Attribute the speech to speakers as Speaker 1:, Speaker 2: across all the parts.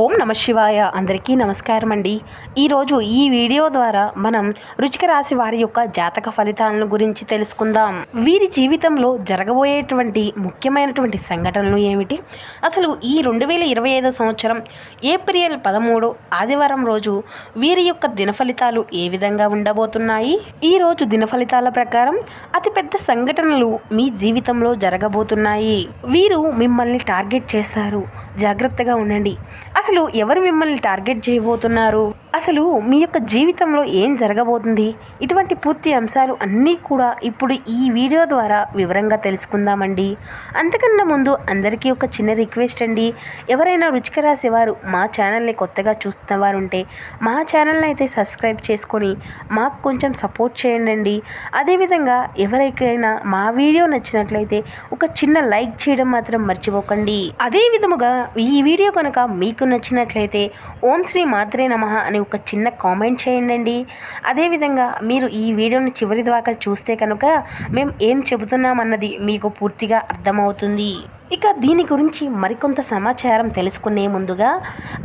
Speaker 1: ఓం నమ శివాయ. అందరికీ నమస్కారం అండి ఈరోజు ఈ వీడియో ద్వారా మనం రుచిక రాశి వారి యొక్క జాతక ఫలితాలను గురించి తెలుసుకుందాం. వీరి జీవితంలో జరగబోయేటువంటి ముఖ్యమైనటువంటి సంఘటనలు ఏమిటి? అసలు ఈ రెండు వేల ఇరవై ఐదో సంవత్సరం ఏప్రిల్ పదమూడు ఆదివారం రోజు వీరి యొక్క దిన ఫలితాలు ఏ విధంగా ఉండబోతున్నాయి? ఈ రోజు దిన ఫలితాల ప్రకారం అతిపెద్ద సంఘటనలు మీ జీవితంలో జరగబోతున్నాయి. వీరు మిమ్మల్ని టార్గెట్ చేస్తారు. జాగ్రత్తగా ఉండండి. అసలు ఎవరు మిమ్మల్ని టార్గెట్ చేయబోతున్నారు? అసలు మీ యొక్క జీవితంలో ఏం జరగబోతుంది? ఇటువంటి పూర్తి అంశాలు అన్నీ కూడా ఇప్పుడు ఈ వీడియో ద్వారా వివరంగా తెలుసుకుందామండి. అంతకన్నా ముందు అందరికీ ఒక చిన్న రిక్వెస్ట్ అండి. ఎవరైనా రుచిక రాసేవారు మా ఛానల్ని కొత్తగా చూస్తున్న వారు ఉంటే మా ఛానల్ని అయితే సబ్స్క్రైబ్ చేసుకొని మాకు కొంచెం సపోర్ట్ చేయండి అదేవిధంగా ఎవరికైనా మా వీడియో నచ్చినట్లయితే ఒక చిన్న లైక్ చేయడం మాత్రం మర్చిపోకండి. అదే విధముగా ఈ వీడియో కనుక మీకు నచ్చినట్లయితే ఓం శ్రీ మాత్రే నమః అని ఒక చిన్న కామెంట్ చేయండి అదేవిధంగా మీరు ఈ వీడియోను చివరి దాకా చూస్తే కనుక మేము ఏం చెబుతున్నామన్నది మీకు పూర్తిగా అర్థమవుతుంది. ఇక దీని గురించి మరికొంత సమాచారం తెలుసుకునే ముందుగా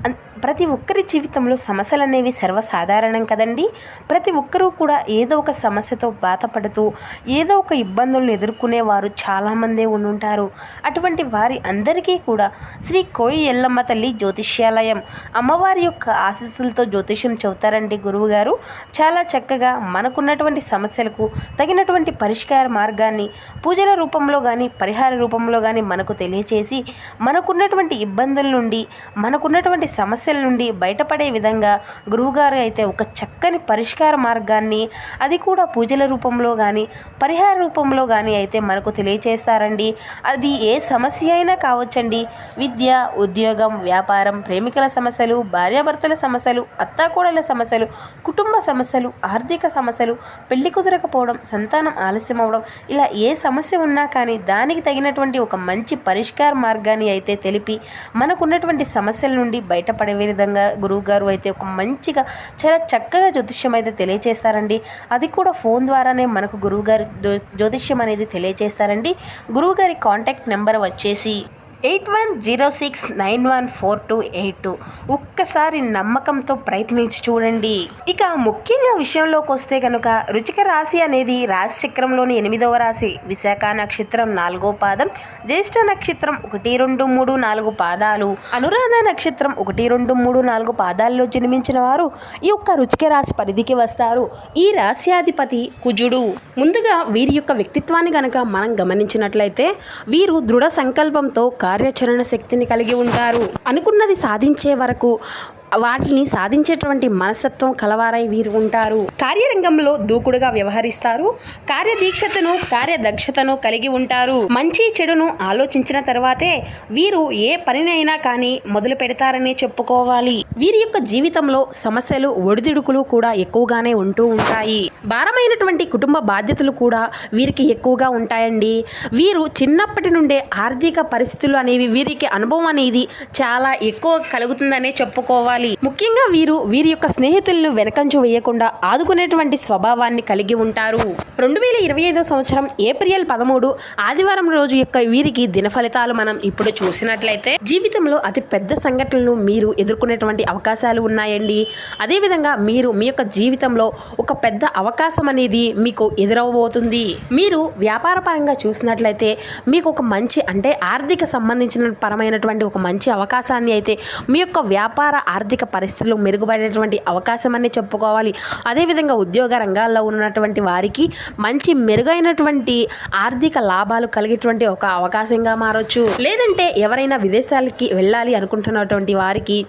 Speaker 1: అన్- ప్రతి ఒక్కరి జీవితంలో సమస్యలు అనేవి సర్వసాధారణం కదండి. ప్రతి ఒక్కరూ కూడా ఏదో ఒక సమస్యతో బాధపడుతూ ఏదో ఒక ఇబ్బందులను ఎదుర్కొనేవారు చాలామందే ఉండుంటారు. అటువంటి వారి అందరికీ కూడా శ్రీ కోయి ఎల్లమ్మ తల్లి జ్యోతిష్యాలయం అమ్మవారి యొక్క ఆశీస్సులతో జ్యోతిష్యం చెబుతారండి గురువుగారు చాలా చక్కగా మనకున్నటువంటి సమస్యలకు తగినటువంటి పరిష్కార మార్గాన్ని పూజల రూపంలో కానీ పరిహార రూపంలో కానీ మనకు తెలియచేసి మనకున్నటువంటి ఇబ్బందుల నుండి మనకున్నటువంటి సమస్య సమస్యల నుండి బయటపడే విధంగా గురువుగారు అయితే ఒక చక్కని పరిష్కార మార్గాన్ని అది కూడా పూజల రూపంలో కానీ పరిహార రూపంలో కానీ అయితే మనకు తెలియచేస్తారండి. అది ఏ సమస్య అయినా కావచ్చండి. విద్య ఉద్యోగం వ్యాపారం ప్రేమికుల సమస్యలు భార్యాభర్తల సమస్యలు అత్తాకోడల సమస్యలు కుటుంబ సమస్యలు ఆర్థిక సమస్యలు పెళ్ళి కుదరకపోవడం సంతానం ఆలస్యం అవడం ఇలా ఏ సమస్య ఉన్నా కానీ దానికి తగినటువంటి ఒక మంచి పరిష్కార మార్గాన్ని అయితే తెలిపి మనకున్నటువంటి సమస్యల నుండి బయటపడే విధంగా గురువుగారు అయితే ఒక మంచిగా చాలా చక్కగా జ్యోతిష్యం అయితే తెలియజేస్తారండి అది కూడా ఫోన్ ద్వారానే మనకు గురువుగారు జ్యోతిష్యం అనేది తెలియజేస్తారండి గురువుగారి కాంటాక్ట్ నెంబర్ వచ్చేసి eight one zero six nine one four two eight two. ఒక్కసారి నమ్మకంతో ప్రయత్నించి చూడండి. ఇక ముఖ్యంగా విషయంలోకి వస్తే కనుక రుచిక రాశి అనేది రాశి చక్రంలోని ఎనిమిదవ రాశి. విశాఖ నక్షత్రం నాలుగో పాదం జ్యేష్ఠ నక్షత్రం ఒకటి రెండు మూడు నాలుగు పాదాలు. అనురాధ నక్షత్రం ఒకటి రెండు మూడు నాలుగు పాదాల్లో జన్మించిన వారు ఈ యొక్క రుచిక రాశి పరిధికి వస్తారు. ఈ రాశ్యాధిపతి కుజుడు. ముందుగా వీరి యొక్క వ్యక్తిత్వాన్ని గనక మనం గమనించినట్లయితే వీరు దృఢ సంకల్పంతో కార్యాచరణ శక్తిని కలిగి ఉంటారు. అనుకున్నది సాధించే వరకు వాటిని సాధించేటువంటి మనస్తత్వం కలవారై వీరు ఉంటారు. కార్యరంగంలో దూకుడుగా వ్యవహరిస్తారు. కార్యదీక్షతను కార్యదక్షతను కలిగి ఉంటారు. మంచి చెడును ఆలోచించిన తర్వాతే వీరు ఏ పనినైనా కానీ మొదలు పెడతారని చెప్పుకోవాలి. వీరి యొక్క జీవితంలో సమస్యలు ఒడిదుడుకులు కూడా ఎక్కువగానే ఉంటూ ఉంటాయి. భారమైనటువంటి కుటుంబ బాధ్యతలు కూడా వీరికి ఎక్కువగా ఉంటాయండి. వీరు చిన్నప్పటి నుండే ఆర్థిక పరిస్థితులు అనేవి వీరికి అనుభవం అనేది చాలా ఎక్కువ కలుగుతుందనే చెప్పుకోవాలి. ముఖ్యంగా వీరు వీరి యొక్క స్నేహితులను వెనకంచు వేయకుండా ఆదుకునేటువంటి స్వభావాన్ని కలిగి ఉంటారు. రెండు వేల ఇరవై ఐదో సంవత్సరం ఏప్రిల్ పదమూడు ఆదివారం రోజు యొక్క వీరికి దిన ఫలితాలు మనం ఇప్పుడు చూసినట్లయితే జీవితంలో అతి పెద్ద సంఘటనలు మీరు ఎదుర్కొనేటువంటి అవకాశాలు ఉన్నాయండి. అదేవిధంగా మీరు మీ యొక్క జీవితంలో ఒక పెద్ద అవకాశం అనేది మీకు ఎదురవబోతుంది మీరు వ్యాపార పరంగా చూసినట్లయితే మీకు ఒక మంచి అంటే ఆర్థిక సంబంధించిన పరమైనటువంటి ఒక మంచి అవకాశాన్ని అయితే మీ యొక్క వ్యాపార ఆర్థిక ఆర్థిక పరిస్థితులు మెరుగుపడేటువంటి అవకాశం అని చెప్పుకోవాలి. అదేవిధంగా ఉద్యోగ రంగాల్లో ఉన్నటువంటి వారికి మంచి మెరుగైనటువంటి ఆర్థిక లాభాలు కలిగేటువంటి ఒక అవకాశంగా మారొచ్చు. లేదంటే ఎవరైనా విదేశాలకి వెళ్ళాలి అనుకుంటున్నటువంటి వారికి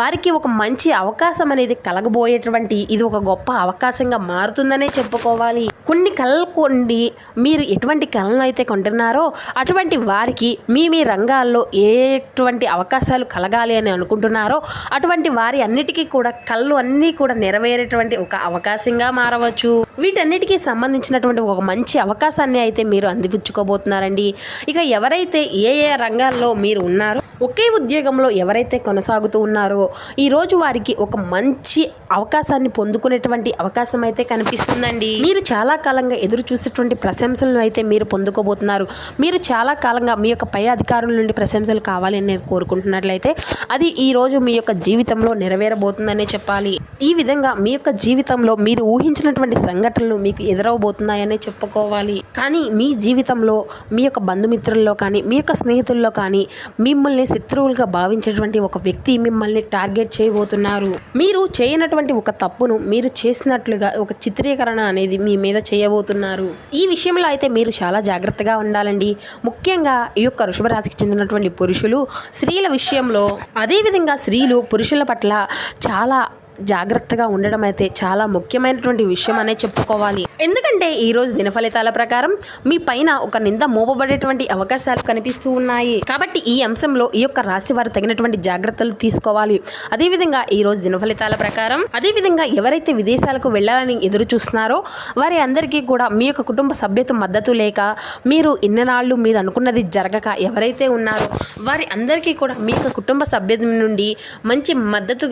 Speaker 1: వారికి ఒక మంచి అవకాశం అనేది కలగబోయేటువంటి ఇది ఒక గొప్ప అవకాశంగా మారుతుందనే చెప్పుకోవాలి. కొన్ని కళలు కొండి మీరు ఎటువంటి కళలను అయితే కొంటున్నారో అటువంటి వారికి మీ మీ రంగాల్లో ఎటువంటి అవకాశాలు కలగాలి అని అనుకుంటున్నారో అటువంటి వారి అన్నిటికీ కూడా కళ్ళు అన్నీ కూడా నెరవేరేటువంటి ఒక అవకాశంగా మారవచ్చు. వీటన్నిటికీ సంబంధించినటువంటి ఒక మంచి అవకాశాన్ని అయితే మీరు అందిపుచ్చుకోబోతున్నారండి. ఇక ఎవరైతే ఏ ఏ రంగాల్లో మీరు ఉన్నారో ఒకే ఉద్యోగంలో ఎవరైతే కొనసాగుతూ ఉన్నారో ఈరోజు వారికి ఒక మంచి అవకాశాన్ని పొందుకునేటువంటి అవకాశం అయితే కనిపిస్తుందండి. మీరు చాలా కాలంగా ఎదురు చూసేటువంటి ప్రశంసలను అయితే మీరు పొందుకోబోతున్నారు. మీరు చాలా కాలంగా మీ యొక్క పై అధికారుల నుండి ప్రశంసలు కావాలి అని నేను కోరుకుంటున్నట్లయితే అది ఈ రోజు మీ యొక్క జీవితంలో నెరవేరబోతుందనే చెప్పాలి. ఈ విధంగా మీ యొక్క జీవితంలో మీరు ఊహించినటువంటి సంఘటనలు మీకు ఎదురవబోతున్నాయనే చెప్పుకోవాలి. కానీ మీ జీవితంలో మీ యొక్క బంధుమిత్రుల్లో కానీ మీ యొక్క స్నేహితుల్లో కానీ మిమ్మల్ని శత్రువులుగా భావించేటువంటి ఒక వ్యక్తి మిమ్మల్ని టార్గెట్ చేయబోతున్నారు. మీరు చేయనటువంటి ఒక తప్పును మీరు చేసినట్లుగా ఒక చిత్రీకరణ అనేది మీ మీద చేయబోతున్నారు. ఈ విషయంలో అయితే మీరు చాలా జాగ్రత్తగా ఉండాలండి. ముఖ్యంగా ఈ యొక్క వృషభరాశికి చెందినటువంటి పురుషులు స్త్రీల విషయంలో అదేవిధంగా స్త్రీలు పురుషుల పట్ల చాలా జాగ్రత్తగా ఉండడం అయితే చాలా ముఖ్యమైనటువంటి విషయం అనే చెప్పుకోవాలి. ఎందుకంటే ఈ రోజు దిన ఫలితాల ప్రకారం మీ పైన ఒక నింద మోపబడేటువంటి అవకాశాలు కనిపిస్తూ ఉన్నాయి. కాబట్టి ఈ అంశంలో ఈ యొక్క రాశి వారు తగినటువంటి జాగ్రత్తలు తీసుకోవాలి. అదేవిధంగా ఈ రోజు దిన ఫలితాల ప్రకారం అదేవిధంగా ఎవరైతే విదేశాలకు వెళ్ళాలని ఎదురు చూస్తున్నారో వారి అందరికీ కూడా మీ యొక్క కుటుంబ సభ్యత మద్దతు లేక మీరు ఇన్ననాళ్ళు మీరు అనుకున్నది జరగక ఎవరైతే ఉన్నారో వారి అందరికీ కూడా మీ యొక్క కుటుంబ సభ్యుల నుండి మంచి మద్దతు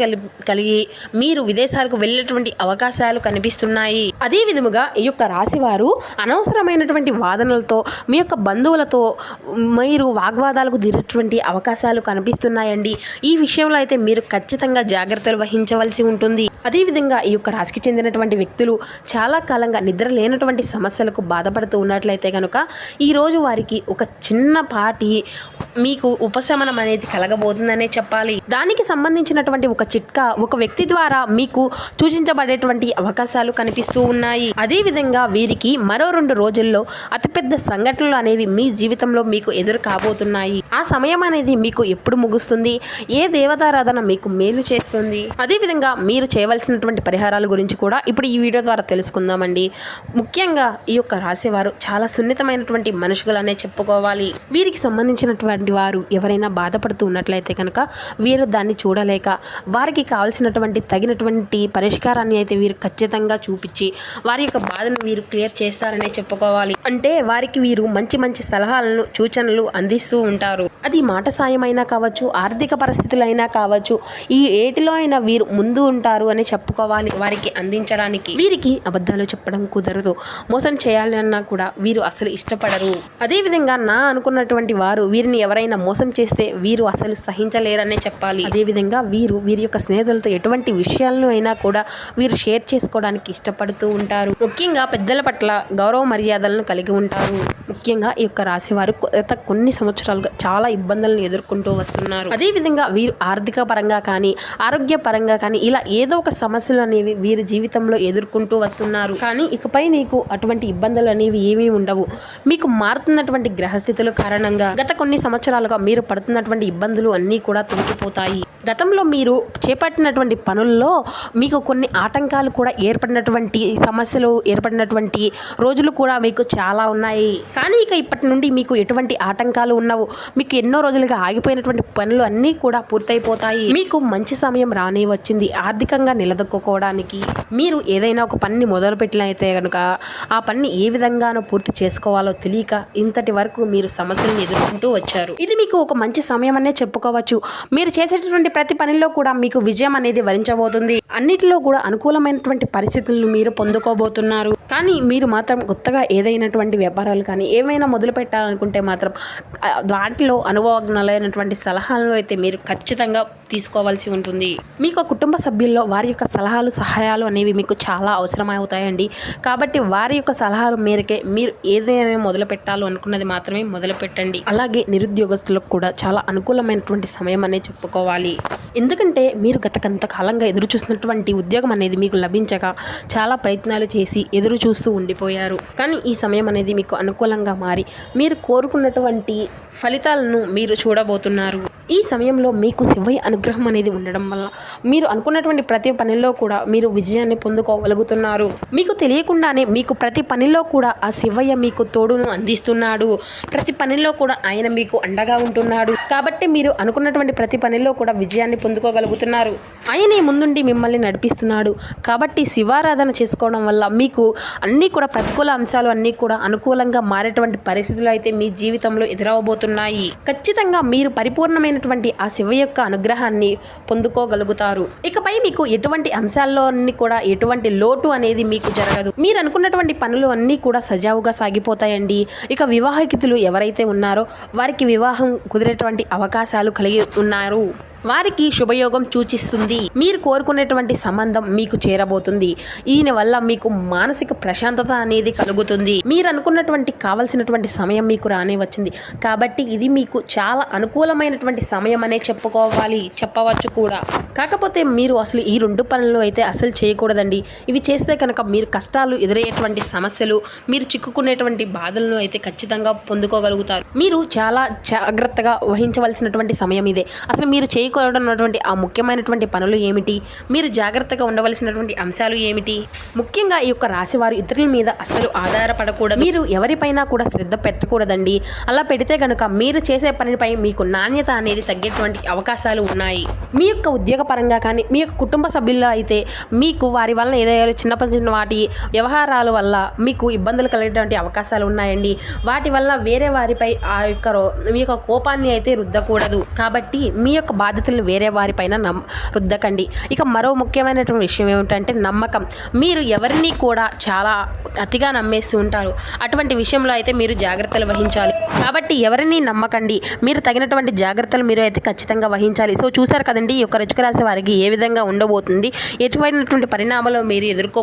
Speaker 1: కలిగి మీరు విదేశాలకు వెళ్ళేటువంటి అవకాశాలు కనిపిస్తున్నాయి. అదే విధముగా ఈ యొక్క రాశి వారు అనవసరమైనటువంటి వాదనలతో మీ యొక్క బంధువులతో మీరు వాగ్వాదాలకు దిరేటువంటి అవకాశాలు కనిపిస్తున్నాయండి. ఈ విషయంలో అయితే మీరు ఖచ్చితంగా జాగ్రత్తలు వహించవలసి ఉంటుంది. అదేవిధంగా ఈ యొక్క రాశికి చెందినటువంటి వ్యక్తులు చాలా కాలంగా నిద్ర లేనటువంటి సమస్యలకు బాధపడుతూ ఉన్నట్లయితే కనుక ఈరోజు వారికి ఒక చిన్నపాటి మీకు ఉపశమనం అనేది కలగబోతుందనే చెప్పాలి. దానికి సంబంధించినటువంటి ఒక చిట్కా ఒక వ్యక్తి ద్వారా మీకు సూచించబడేటువంటి అవకాశాలు కనిపిస్తూ ఉన్నాయి. అదేవిధంగా వీరికి మరో రెండు రోజుల్లో అతిపెద్ద సంఘటనలు అనేవి మీ జీవితంలో మీకు ఎదురు కాబోతున్నాయి. ఆ సమయం అనేది మీకు ఎప్పుడు ముగుస్తుంది? ఏ దేవతారాధన మీకు మేలు చేస్తుంది? అదేవిధంగా మీరు కావాల్సినటువంటి పరిహారాల గురించి కూడా ఇప్పుడు ఈ వీడియో ద్వారా తెలుసుకుందామండి. ముఖ్యంగా ఈ యొక్క రాసేవారు చాలా సున్నితమైనటువంటి మనుషులనే చెప్పుకోవాలి. వీరికి సంబంధించినటువంటి వారు ఎవరైనా బాధపడుతూ ఉన్నట్లయితే కనుక వీరు దాన్ని చూడలేక వారికి కావాల్సినటువంటి తగినటువంటి పరిష్కారాన్ని అయితే వీరు ఖచ్చితంగా చూపించి వారి యొక్క బాధను వీరు క్లియర్ చేస్తారనే చెప్పుకోవాలి. అంటే వారికి వీరు మంచి మంచి సలహాలను సూచనలు అందిస్తూ ఉంటారు. అది మాట సాయమైనా కావచ్చు ఆర్థిక పరిస్థితులైనా కావచ్చు ఈ ఏటిలో అయినా వీరు ముందు ఉంటారు అని చెప్పుకోవాలి వారికి అందించడానికి. వీరికి అబద్ధాలు చెప్పడం కుదరదు. మోసం చేయాలన్నా కూడా వీరు అసలు ఇష్టపడరు. అదేవిధంగా నా అనుకున్నటువంటి వారు వీరిని ఎవరైనా మోసం చేస్తే వీరు అసలు సహించలేరనే చెప్పాలి. అదేవిధంగా వీరు వీరి యొక్క స్నేహితులతో ఎటువంటి విషయాలను అయినా కూడా వీరు షేర్ చేసుకోవడానికి ఇష్టపడుతూ ఉంటారు. ముఖ్యంగా పెద్దల పట్ల గౌరవ మర్యాదలను కలిగి ఉంటారు. ముఖ్యంగా ఈ యొక్క రాశి వారు గత కొన్ని సంవత్సరాలుగా చాలా ఇబ్బందులను ఎదుర్కొంటూ వస్తున్నారు. అదేవిధంగా వీరు ఆర్థిక పరంగా కానీ ఆరోగ్య పరంగా కానీ ఇలా ఏదో ఒక సమస్యలు అనేవి వీరి జీవితంలో ఎదుర్కొంటూ వస్తున్నారు. కానీ ఇకపై నీకు అటువంటి ఇబ్బందులు అనేవి ఏమీ ఉండవు. మీకు మారుతున్నటువంటి గ్రహస్థితుల కారణంగా గత కొన్ని సంవత్సరాలుగా మీరు పడుతున్నటువంటి ఇబ్బందులు అన్నీ కూడా తొలగిపోతాయి. గతంలో మీరు చేపట్టినటువంటి పనుల్లో మీకు కొన్ని ఆటంకాలు కూడా ఏర్పడినటువంటి సమస్యలు ఏర్పడినటువంటి రోజులు కూడా మీకు చాలా ఉన్నాయి. కానీ ఇక ఇప్పటి నుండి మీకు ఎటువంటి ఆటంకాలు ఉన్నవు. మీకు ఎన్నో రోజులుగా ఆగిపోయినటువంటి పనులు అన్నీ కూడా పూర్తయిపోతాయి. మీకు మంచి సమయం రానే వచ్చింది. ఆర్థికంగా నిలదొక్కుకోవడానికి. మీరు ఏదైనా ఒక పనిని మొదలుపెట్టినైతే కనుక ఆ పనిని ఏ విధంగానో పూర్తి చేసుకోవాలో తెలియక ఇంతటి వరకు మీరు సమస్యలను ఎదుర్కొంటూ వచ్చారు. ఇది మీకు ఒక మంచి సమయం అనే చెప్పుకోవచ్చు. మీరు చేసేటటువంటి ప్రతి పనిలో కూడా మీకు విజయం అనేది వరించబోతుంది. అన్నిటిలో కూడా అనుకూలమైనటువంటి పరిస్థితులను మీరు పొందుకోబోతున్నారు. కానీ మీరు మాత్రం కొత్తగా ఏదైనటువంటి వ్యాపారాలు కానీ ఏమైనా మొదలు పెట్టాలనుకుంటే మాత్రం వాటిలో అనుభవజ్ఞాలైనటువంటి సలహాలను అయితే మీరు ఖచ్చితంగా తీసుకోవాల్సి ఉంటుంది. మీకు కుటుంబ సభ్యుల్లో వారి వారి యొక్క సలహాలు సహాయాలు అనేవి మీకు చాలా అవసరమవుతాయండి. కాబట్టి వారి యొక్క సలహాలు మేరకే మీరు ఏదైనా మొదలు పెట్టాలో అనుకున్నది మాత్రమే మొదలు పెట్టండి. అలాగే నిరుద్యోగస్తులకు కూడా చాలా అనుకూలమైనటువంటి సమయం అనే చెప్పుకోవాలి. ఎందుకంటే మీరు గత కొంతకాలంగా ఎదురు చూసినటువంటి ఉద్యోగం అనేది మీకు లభించక చాలా ప్రయత్నాలు చేసి ఎదురు చూస్తూ ఉండిపోయారు. కానీ ఈ సమయం అనేది మీకు అనుకూలంగా మారి మీరు కోరుకున్నటువంటి ఫలితాలను మీరు చూడబోతున్నారు. ఈ సమయంలో మీకు శివయ్య అనుగ్రహం అనేది ఉండడం వల్ల మీరు అనుకున్నటువంటి ప్రతి పనిలో కూడా మీరు విజయాన్ని పొందుకోగలుగుతున్నారు. మీకు తెలియకుండానే మీకు ప్రతి పనిలో కూడా ఆ శివయ్య మీకు తోడును అందిస్తున్నాడు. ప్రతి పనిలో కూడా ఆయన మీకు అండగా ఉంటున్నాడు. కాబట్టి మీరు అనుకున్నటువంటి ప్రతి పనిలో కూడా విజయాన్ని పొందుకోగలుగుతున్నారు. ఆయనే ముందుండి మిమ్మల్ని నడిపిస్తున్నాడు. కాబట్టి శివారాధన చేసుకోవడం వల్ల మీకు అన్నీ కూడా ప్రతికూల అంశాలు అన్నీ కూడా అనుకూలంగా మారేటువంటి పరిస్థితులు అయితే మీ జీవితంలో ఎదురవబోతున్నాయి. ఖచ్చితంగా మీరు పరిపూర్ణమైన స్వరూపమైనటువంటి ఆ శివ యొక్క అనుగ్రహాన్ని పొందుకోగలుగుతారు. ఇకపై మీకు ఎటువంటి అంశాల్లోని కూడా ఎటువంటి లోటు అనేది మీకు జరగదు. మీరు అనుకున్నటువంటి పనులు అన్నీ కూడా సజావుగా సాగిపోతాయండి. ఇక వివాహితులు ఎవరైతే ఉన్నారో వారికి వివాహం కుదిరేటువంటి అవకాశాలు కలిగి ఉన్నారు. వారికి శుభయోగం సూచిస్తుంది. మీరు కోరుకునేటువంటి సంబంధం మీకు చేరబోతుంది. ఈయన వల్ల మీకు మానసిక ప్రశాంతత అనేది కలుగుతుంది. మీరు అనుకున్నటువంటి కావలసినటువంటి సమయం మీకు రానే వచ్చింది. కాబట్టి ఇది మీకు చాలా అనుకూలమైనటువంటి సమయం అనే చెప్పుకోవాలి చెప్పవచ్చు కూడా. కాకపోతే మీరు అసలు ఈ రెండు పనులు అయితే అసలు చేయకూడదండి. ఇవి చేస్తే కనుక మీరు కష్టాలు ఎదురయ్యేటువంటి సమస్యలు మీరు చిక్కుకునేటువంటి బాధలను అయితే ఖచ్చితంగా పొందుకోగలుగుతారు. మీరు చాలా జాగ్రత్తగా వహించవలసినటువంటి సమయం ఇదే. అసలు మీరు చేయకూడనటువంటి ఆ ముఖ్యమైనటువంటి పనులు ఏమిటి? మీరు జాగ్రత్తగా ఉండవలసినటువంటి అంశాలు ఏమిటి? ముఖ్యంగా ఈ యొక్క రాశి వారు ఇతరుల మీద అసలు ఆధారపడకూడదు. మీరు ఎవరిపైనా కూడా శ్రద్ధ పెట్టకూడదండి. అలా పెడితే కనుక మీరు చేసే పనిపై మీకు నాణ్యత అనేది తగ్గేటువంటి అవకాశాలు ఉన్నాయి. మీ యొక్క ఉద్యోగ పరంగా కానీ మీ యొక్క కుటుంబ సభ్యుల్లో అయితే మీకు వారి వల్ల ఏదైనా చిన్న చిన్న వాటి వ్యవహారాల వల్ల మీకు ఇబ్బందులు కలిగేటువంటి అవకాశాలు ఉన్నాయండి. వాటి వల్ల వేరే వారిపై ఆ యొక్క రో- మీ యొక్క కోపాన్ని అయితే రుద్దకూడదు. కాబట్టి మీ యొక్క బాధ్యత బాధ్యతలను వేరే వారిపైన నమ్ రుద్దకండి. ఇక మరో ముఖ్యమైనటువంటి విషయం ఏమిటంటే నమ్మకం. మీరు ఎవరిని కూడా చాలా అతిగా నమ్మేస్తూ ఉంటారు. అటువంటి విషయంలో అయితే మీరు జాగ్రత్తలు వహించాలి. కాబట్టి ఎవరిని నమ్మకండి. మీరు తగినటువంటి జాగ్రత్తలు మీరు అయితే ఖచ్చితంగా వహించాలి. సో చూసారు కదండి ఈ యొక్క రుచిక రాశి వారికి ఏ విధంగా ఉండబోతుంది ఎటువైనటువంటి పరిణామాలు మీరు ఎదుర్కో